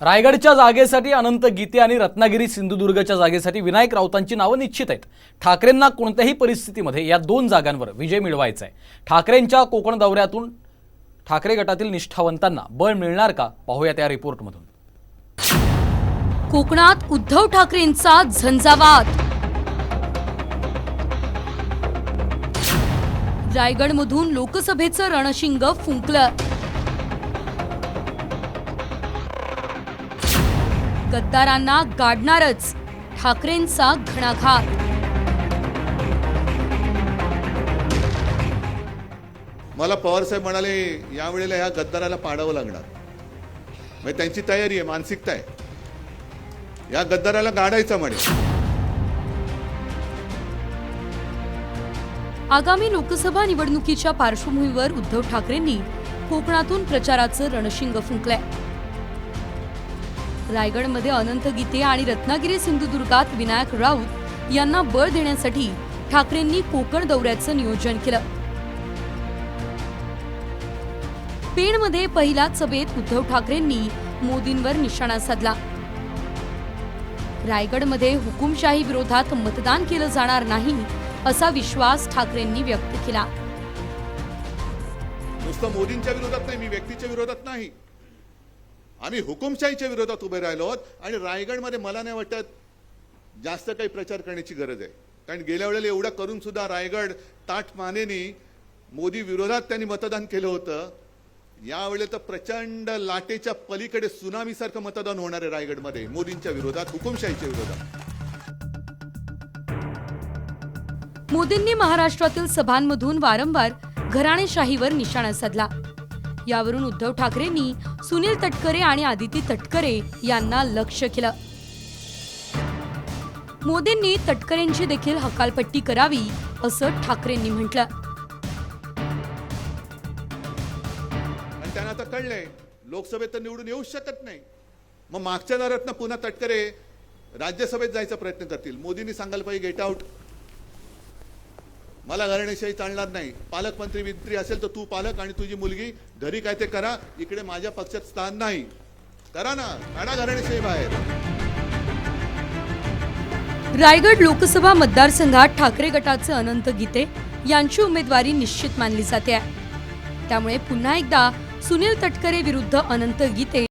रायगडच्या जागेसाठी अनंत गीते आणि रत्नागिरी सिंधुदुर्गच्या जागेसाठी विनायक राऊतांची नावं निश्चित आहेत. ठाकरेंना कोणत्याही परिस्थितीमध्ये या दोन जागांवर विजय मिळवायचा आहे. ठाकरेंच्या कोकण दौऱ्यातून ठाकरे गटातील निष्ठावंतांना बळ मिळणार का? पाहूया त्या रिपोर्टमधून. कोकणात उद्धव ठाकरेंचा झंझावात. रायगडमधून लोकसभेचं रणशिंग फुंकलं. गद्दारांना गाडणारच ठाकरेंचा घणाघात. मला पवारसाहेब म्हणाले यावेळेला ह्या गद्दाराला पाडावं लागणार. म्हणजे त्यांची तयारी आहे मानसिकता आहे. या गद्दाराला गाडायचं म्हणे. आगामी लोकसभा निवडणुकीच्या पार्श्वभूमीवर उद्धव ठाकरेंनी कोकणातून प्रचाराचं रणशिंग फुंकलंय. रायगडमध्ये अनंत गीते आणि रत्नागिरी सिंधुदुर्गात विनायक राऊत यांना बळ देण्यासाठी ठाकरेंनी कोकण दौऱ्याचं नियोजन केलं. पेणमध्ये पहिल्याच सभेत उद्धव ठाकरेंनी मोदींवर निशाणा साधला. रायगडमध्ये हुकुमशाही विरोधात मतदान केलं जाणार नाही असा विश्वास ठाकरेंनी व्यक्त केला. नुसतं मोदींच्या विरोधात नाही मी व्यक्तीच्या विरोधात नाही. आम्ही हुकुमशाहीच्या विरोधात उभे राहिलो आहोत आणि रायगडमध्ये मला नाही वाटत जास्त काही प्रचार करण्याची गरज आहे. कारण गेल्या वेळेला एवढं करून सुद्धा रायगड ताठ मानेनी मोदी विरोधात त्यांनी मतदान केलं होतं. यावेळेला तर प्रचंड लाटेच्या पलीकडे सुनामीसारखं मतदान होणार आहे रायगडमध्ये मोदींच्या विरोधात हुकुमशाहीच्या विरोधात. मोदींनी महाराष्ट्रातील सभांमधून वारंवार घराणेशाहीवर निशाणा साधला यावरून उद्धव ठाकरेंनी सुनील तटकरे आणि आदिती तटकरे यांना लक्ष केलं. मोदींनी तटकरेंची देखील हकालपट्टी करावी असं ठाकरेंनी म्हटलं. त्यांना आता कळलंय लोकसभेत तर निवडून येऊच शकत नाही. मग मागच्या दारातनं पुन्हा तटकरे राज्यसभेत जायचा प्रयत्न करतील. मोदींनी सांगायला पाहिजे गेट आउट मला घराणेशाही चालणार नाही. पालकमंत्री मंत्री असेल तर तू पालक आणि तुझी मुलगी घरी काय ते करा इकडे माझ्या पक्षात स्थान नाही. करा ना काढा घराणेशाही बाहेर. रायगड लोकसभा मतदारसंघात ठाकरे गटाचे अनंत गीते यांची उमेदवारी निश्चित मानली जाते. त्यामुळे पुन्हा एकदा सुनील तटकरे विरुद्ध अनंत गीते